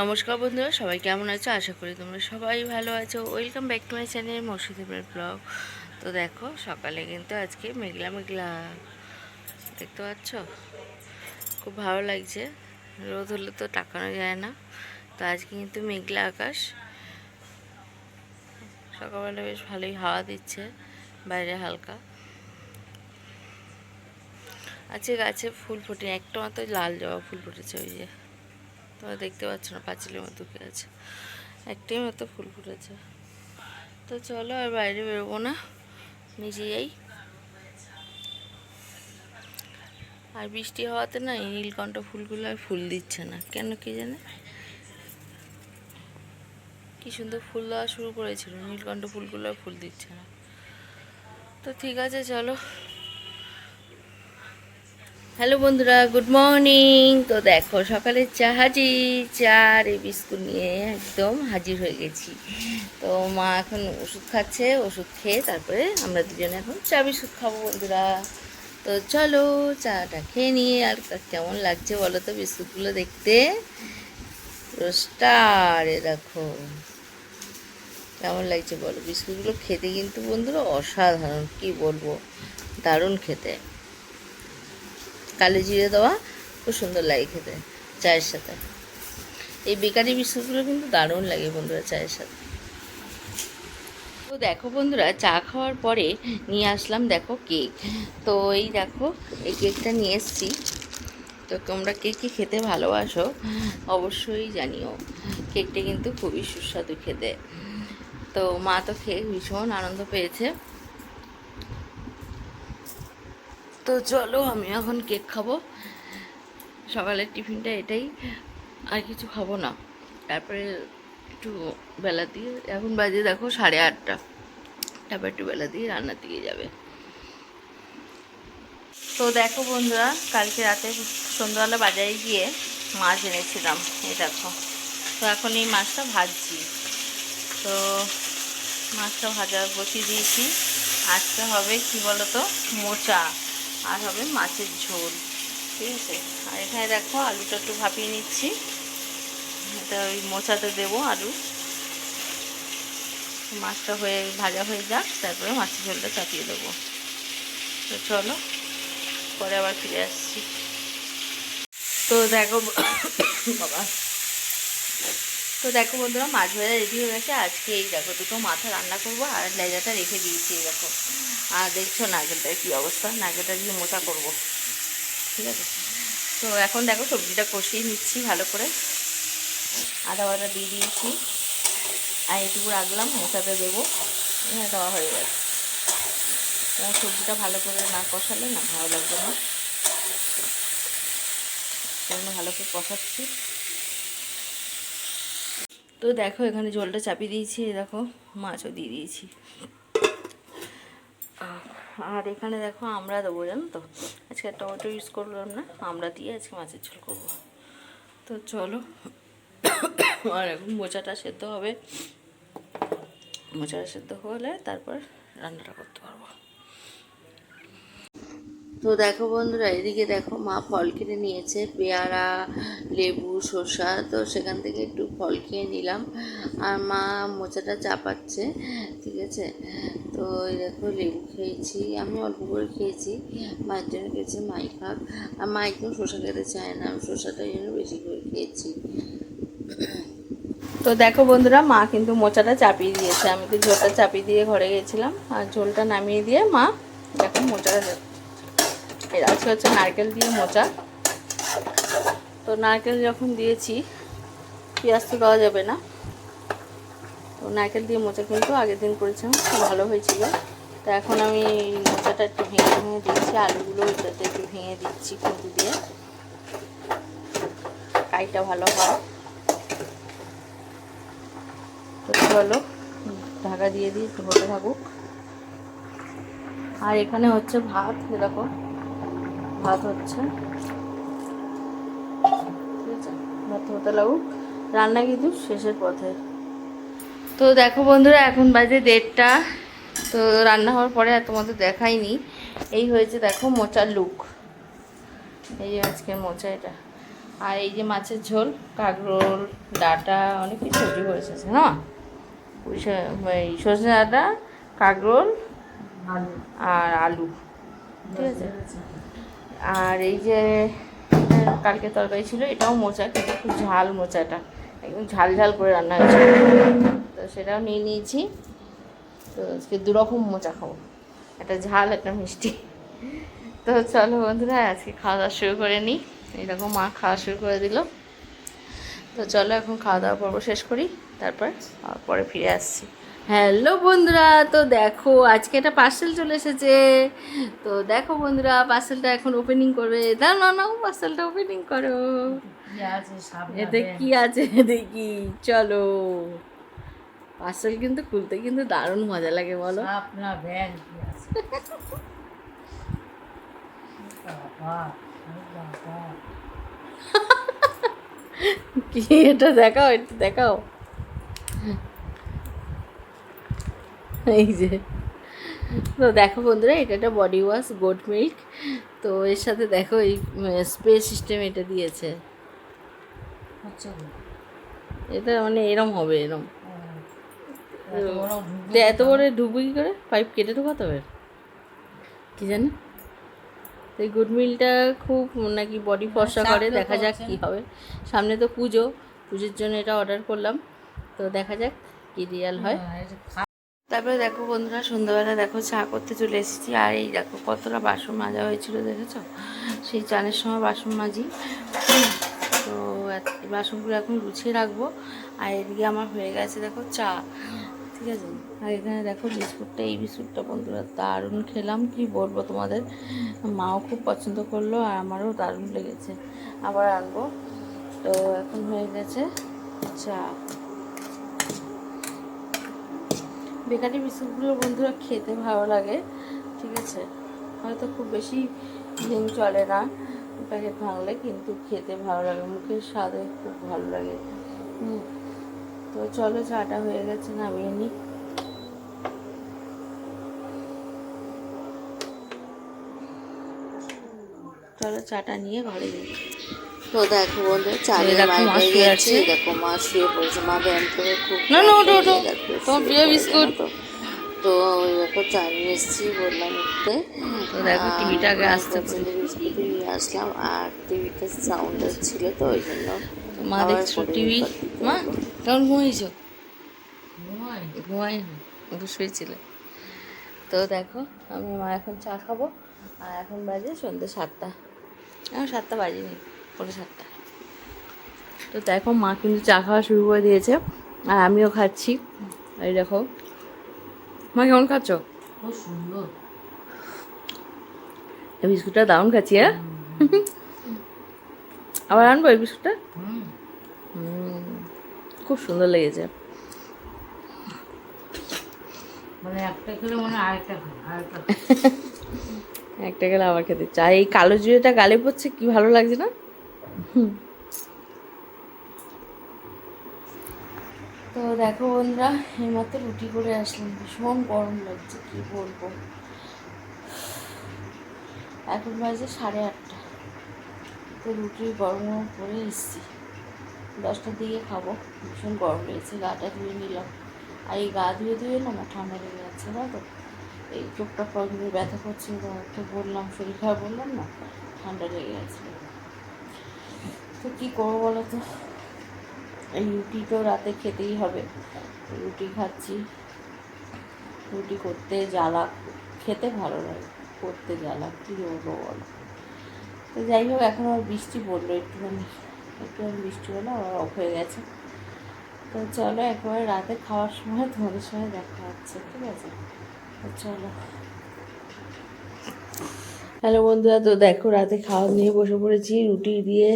নমস্কার বন্ধুরা, সবাই কেমন আছো? আশা করি তোমরা সবাই ভালো আছো। Welcome back to my channel মসজিদের ব্লগ তো দেখো, সকালে কিন্তু আজকে মেঘলা মেঘলা। দেখতে পাচ্ছ? খুব ভালো লাগছে। রোদ হলে তো টাকানো যায় না। তো আজকে কিন্তু মেঘলা আকাশ। সকালবেলা বেশ ভালোই হাওয়া দিচ্ছে, বাইরে হালকা। আজকে গাছে ফুল ফুটে একটা মাত্র লাল জবা ফুল ফুটেছে ওই যে। তোমরা দেখতে পাচ্ছ না, পাঁচিলের মতো কি আছে। একটাই মতো ফুল ফুটেছে। তো চলো আর বাইরে বেরোবো না যাই আর বৃষ্টি হওয়াতে না এই নীলকণ্ঠ ফুলগুলো আর ফুল দিচ্ছে না, কেন কি জানে? কি সুন্দর ফুল দেওয়া শুরু করেছিল, নীলকণ্ঠ ফুলগুলো আর ফুল দিচ্ছে না। তো ঠিক আছে, চলো। হ্যালো বন্ধুরা, গুড মর্নিং। তো দেখো, সকালে চা হাজির চা আর এই বিস্কুট নিয়ে একদম হাজির হয়ে গেছি। তো মা এখন ওষুধ খাচ্ছে, ওষুধ খেয়ে তারপরে আমরা দুজনে এখন চা, বিস্কুট খাব বন্ধুরা। তো চলো, চাটা খেয়ে নিয়ে আর কেমন লাগছে বলো তো বিস্কুটগুলো দেখতে? রোস্টারে দেখো। কেমন লাগছে বলো? বিস্কুটগুলো খেতে কিন্তু বন্ধুরা অসাধারণ, কি বলব? দারুণ খেতে। কালো জিরে দেওয়া, খুব সুন্দর লাগে খেতে, চায়ের সাথে। এই বেকারি বিস্কুটগুলো কিন্তু দারুণ লাগে বন্ধুরা চায়ের সাথে। তো দেখো বন্ধুরা, চা খাওয়ার পরে নিয়ে আসলাম দেখো কেক। তো এই দেখো, এই কেকটা নিয়ে এসেছি। তো তোমরা কে কী খেতে ভালোবাসো অবশ্যই জানিও। কেকটা কিন্তু খুবই সুস্বাদু খেতে। তো মা তো খেয়ে ভীষণ আনন্দ পেয়েছে। তো চলো, আমি এখন কেক খাব। সকালের টিফিনটা এটাই। আর কিছু খাব না। তারপরে একটু বেলা দিয়ে, এখন বাজে দেখো সাড়ে আটটা। তারপর একটু বেলা দিয়ে রান্নার দিকে যাবে। তো দেখো বন্ধুরা, কালকে রাতে সন্ধ্যাবেলা বাজারে গিয়ে মাছ এনেছিলাম। এই দেখো। তো এখন এই মাছটা ভাজছি। তো মাছটা ভাজা বসিয়ে দিয়েছি। আজকে হবে কি বলতো, মোচা। আর হবে মাছের ঝোল, ঠিক আছে? আর এখানে দেখো আলুটা একটু ভাপিয়ে নিচ্ছি। এটা ওই মোচাতে দেবো আলু। মাছটা হয়ে, ভাজা হয়ে যাক, তারপরে মাছের ঝোলটা চাপিয়ে দেবো। তো চলো, পরে আবার ফিরে আসছি। তো দেখো, বাবা। তো দেখো বন্ধুরা, মাছ ভাজা রেডি হয়ে গেছে। আজকে এই দেখো দুটো মাথা রান্না করব আর লেজাটা রেখে দিয়েছি, এই দেখো। আর দেখছ নারকেলটার কী অবস্থা? নারকেলটা দিয়ে মোচা করব। ঠিক আছে? তো এখন দেখো সবজিটা কষিয়ে নিচ্ছি ভালো করে। আদা বাটা দিয়ে দিয়েছি। আর এটুকু রাখলাম মোচাতে দেবো। হ্যাঁ দেওয়া হয়ে গেছে। এবার সবজিটা ভালো করে না কষালে না ভালো লাগবে না। জন্য ভালো করে কষাচ্ছি। তো দেখো এখানে জলটা চাপিয়ে দিয়েছি দেখো মাছও দিয়ে দিয়েছি। আর এখানে দেখো আমরা দেবো, জানো তো? আজকে টমেটো ইউজ করলাম না, আমরা দিয়ে আজকে মাছের ঝোল করব। তো চলো, আর এখন মোচাটা সেদ্ধ হবে। মোচাটা সেদ্ধ হলে তারপর রান্নাটা করতে পারব। তো দেখো বন্ধুরা, এদিকে দেখো মা ফল কিনে নিয়েছে, পেয়ারা, লেবু, শসা, তো সেখান থেকে একটু ফল খেয়ে নিলাম। আর মা মোচাটা চাপাচ্ছে, ঠিক আছে? তো এই দেখো লেবু খেয়েছি, আমি অল্প করে খেয়েছি, মায়ের জন্য খেয়েছি মাই খাক। আর মা একদম শসা খেতে চায় না, আমি শসাটা জন্য বেশি করে খেয়েছি। তো দেখো বন্ধুরা, মা কিন্তু মোচাটা চাপিয়ে দিয়েছে। আমি তো ঝোলটা চাপিয়ে দিয়ে ঘরে গেছিলাম, আর ঝোলটা নামিয়ে দিয়ে মা দেখো মোচাটা এর আজকে হচ্ছে নারকেল দিয়ে মোচা। তো নারকেল যখন দিয়েছি, পেঁয়াজ তো দেওয়া যাবে না। তো নারকেল দিয়ে মোচা কিন্তু আগের দিন করেছিলাম, খুব ভালো হয়েছিল। তো এখন আমি মোচাটা একটু ভেঙে ভেঙে দিচ্ছি আলুগুলো এটাতে একটু ভেঙে দিচ্ছি খুঁটি দিয়ে। কাইটা ভালো হয়। তো ঢাকা দিয়ে দিই একটু হতে থাকুক। আর এখানে হচ্ছে ভাত দেখো। ভাত হচ্ছে। ঠিক আছে ভাত হতে লাগুক। রান্না কিন্তু শেষের পথে। তো দেখো বন্ধুরা এখন বাজে দেড়টা। তো রান্না হওয়ার পরে আর তোমাদের দেখাইনি। এই হয়েছে দেখো মোচার লুক। এই যে আজকের মোচা এটা। আর এই যে মাছের ঝোল কাঁকরোল ডাটা অনেক কিছু সবজি করেছে না? এই সজনে ডাঁটা কাঁকরোল আর আলু। ঠিক আছে? আর এই যে, কালকে তরকারি ছিল, এটাও মোচা, কিন্তু খুব ঝাল মোচাটা। একদম ঝাল ঝাল করে রান্না হয়েছে। তো সেটাও নিয়ে নিয়েছি। তো আজকে দুরকম মোচা খাব। একটা ঝাল, একটা মিষ্টি। তো চলো বন্ধুরা, আজকে খাওয়া দাওয়া শুরু করে নিই। এরকম মা খাওয়া শুরু করে দিল। তো চলো এখন খাওয়া দাওয়া পর্ব শেষ করি। তারপর পরে ফিরে আসছি। হ্যালো বন্ধুরা তো দেখো আজকে একটা পার্সেল চলে এসেছে। তো দেখো বন্ধুরা পার্সেলটা এখন ওপেনিং করবে। দাও না নাও পার্সেলটা ওপেনিং করো। এতে কি আছে দেখি চলো। পার্সেল কিন্তু খুলতে কিন্তু দারুণ মজা লাগে বলো। আপনার ব্যাগ কি এটা দেখাও একটু দেখাও। এই যে। তো দেখো বন্ধুরা এটা একটা বডি ওয়াশ গোট মিল্ক তো এর সাথে দেখো এই স্প্রে সিস্টেম এটা দিয়েছে। হচ্ছে এটা মানে এরম হবে এরম। এত বড় ঢুকবে কি করে? পাইপ কেটে ঢুকাতে হবে? কি জানি? এই গুড মিলটা খুব নাকি বডি ফর্সা করে দেখা যাক। কি হবে। সামনে তো পুজো পুজোর জন্য এটা অর্ডার করলাম। তো দেখা যাক কি রিয়াল হয়। হ্যাঁ, তারপরে দেখো বন্ধুরা, সন্ধ্যাবেলা দেখো চা করতে চলে এসেছি। আর এই দেখো কতটা বাসন মাজা হয়েছিল, দেখেছ? সেই চানের সময় বাসন মাজি। তো বাসনগুলো এখন গুছিয়ে রাখব। আর এদিকে আমার হয়ে গেছে দেখো চা, ঠিক আছে? আর এখানে দেখো বিস্কুটটা, এই বিস্কুটটা বন্ধুরা, দারুণ খেলাম, কি বলব তোমাদের? মাও খুব পছন্দ করল আর আমারও দারুণ লেগেছে। আবার আনব। তো এখন হয়ে গেছে চা। বেকারি বিস্কুটগুলো বন্ধুরা খেতে ভালো লাগে, ঠিক আছে? হয়তো খুব বেশি দিন চলে না প্যাকেট ভাঙলে কিন্তু খেতে ভালো লাগে, মুখের স্বাদে খুব ভালো লাগে। তো চলো চাটা হয়ে গেছে, নামিয়ে নিই চলো চাটা নিয়ে ঘরে যাই। তো দেখো বন্ধু চালের মা গেছে। শুয়ে পড়েছে মা ব্যায়াম করে খুব না। তোমার প্রিয় বিস্কুট। তো। ওই এসেছি বললাম উঠতে। তো দেখো টিভিটা আগে আসতে বিস্কুট নিয়ে আসলাম। আর টিভিটা সাউন্ড ছিল তো ওই জন্য মা দেখছ টিভি। মা হলো। কেমন ঘুমিয়েছো ঘুমাই। ঘুমাই একটু শুয়েছিলে। তো দেখো আমি মা এখন চা খাব। আর এখন বাজে সন্ধ্যে সাতটা। এখন সাতটা বাজেনি। সাতটা তো দেখো মা কিন্তু চা খাওয়া শুরু করে দিয়েছে। আর আমিও খাচ্ছি। এই দেখো। মা কেমন খাচ্ছ? খুব সুন্দর। এই বিস্কুটটা দারুণ খাচ্ছি হ্যাঁ? আবার আনব এই বিস্কুটটা? খুব সুন্দর লেগেছে। মানে একটা খেলে মনে আরেকটা আরেকটা একটা গেলে আবার খেতে চাই এই কালো জিরেটা গালে পড়ছে কি ভালো লাগছে না। তো দেখো বন্ধুরা, এইমাত্র রুটি করে আসলাম। ভীষণ গরম লাগছে, কি বলব? এখন বাজে সাড়ে আটটা। তো রুটি গরম গরম করে এসছি। দশটার দিকে খাব। ভীষণ গরম লেগেছে, গাটা ধুয়ে নিলাম। আর এই গা ধুয়ে ধুয়ে না, আমার ঠান্ডা লেগে যাচ্ছে না তো এই চোখটা প্রবলেমে ব্যথা করছে তো বললাম, শরীর খারাপ বললাম না, ঠান্ডা লেগে গেছে। তো কী করব বলো তো? এই রুটি তো রাতে খেতেই হবে। রুটি খাচ্ছি। রুটি করতে জ্বালা, খেতে ভালো লাগে, করতে জ্বালা, কী বলব বলো? তো যাই হোক, এখন আর বৃষ্টি পড়ল একটুখানি। একটুখানি বৃষ্টি হলো, আবার অফ হয়ে গেছে। তো চলো, একবারে রাতে খাওয়ার সময় তোমাদের সঙ্গে দেখা হচ্ছে, ঠিক আছে? চলো। হ্যালো বন্ধুরা তো দেখো রাতে খাওয়া নিয়ে বসে পড়েছি রুটি দিয়ে।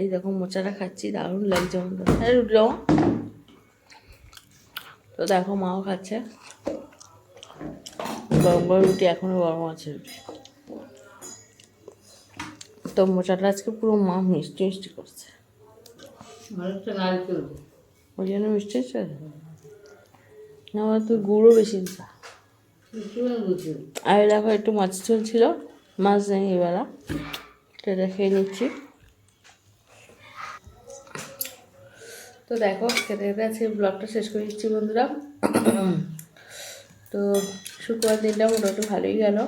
এই দেখো মোচাটা খাচ্ছি দারুণ লাগছে বন্ধুরা। হ্যাঁ রুটি দাও। তো দেখো মাও খাচ্ছে। গরম গরম রুটি এখনও গরম আছে। রুটি তো মোচাটা আজকে পুরো মা মিষ্টি মিষ্টি করছে। ওই জন্য মিষ্টি হচ্ছে? না আমার তো গুঁড়ো বেশি আর দেখো একটু মাছ ঝোল ছিল। মাছ তো এটা খেয়ে নিচ্ছি। তো দেখো, খেতে খেতে ব্লগটা শেষ করে দিচ্ছি বন্ধুরা। তো শুক্রবার দিনটা মোটামুটি ভালোই গেল।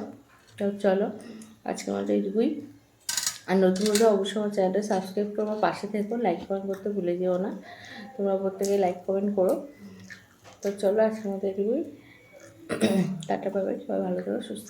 তো চলো আজকে আমাদের এইটুকুই। আর নতুন বন্ধু অবশ্যই আমার চ্যানেলটা সাবস্ক্রাইব করে, আমার পাশে থেকো লাইক কমেন্ট করতে ভুলে যেও না। তোমরা প্রত্যেকে লাইক কমেন্ট করো। তো চলো আজকে আমাদের এটুকুই টাটা পাবে সবাই ভালো থেকো, সুস্থ